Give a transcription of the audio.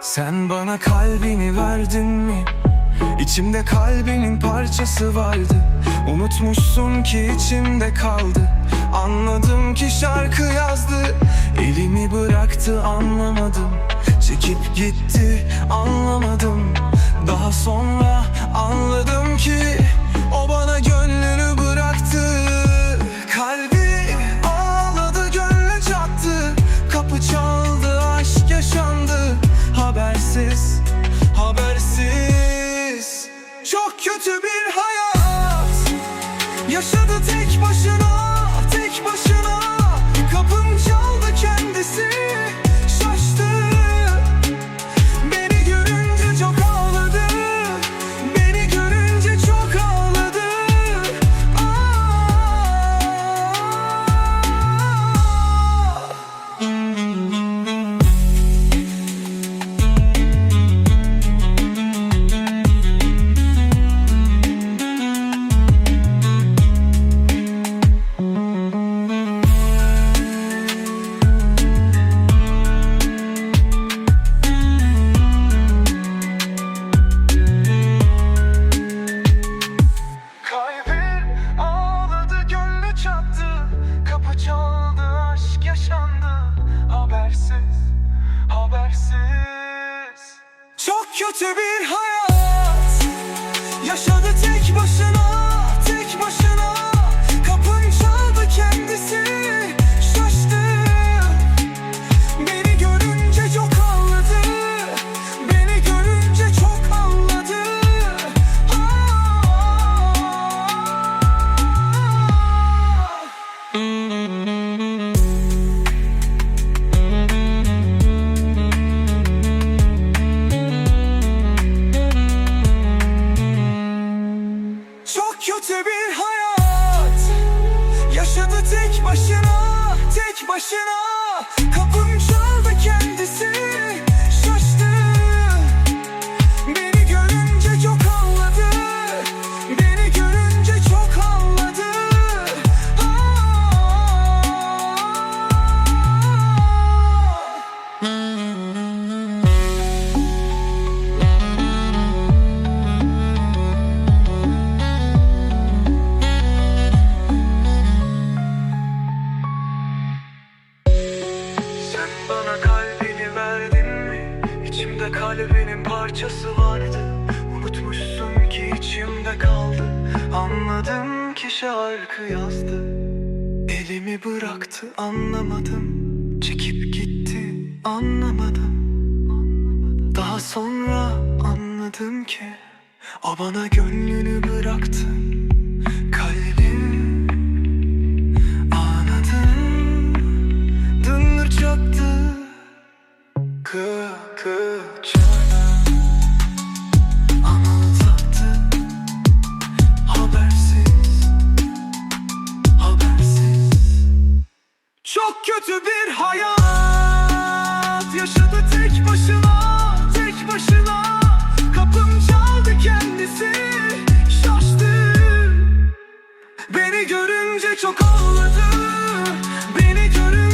Sen bana kalbini verdin mi? İçimde kalbinin parçası vardı. Unutmuşsun ki içimde kaldı. Anladım ki şarkı yazdı. Elimi bıraktı anlamadım. Çekip gitti anlamadım. Daha sonra anladım ki kötü bir hayat Tek İçimde kalbinin parçası vardı. Unutmuşsun ki içimde kaldı. Anladım ki şarkı yazdı. Elimi bıraktı anlamadım. Çekip gitti anlamadım. Daha sonra anladım ki O bana gönlünü bıraktı kötü bir hayat Yaşadı tek başına, tek başına. Kapım çaldı kendisi, şaştı. Beni görünce çok ağladı Beni görünce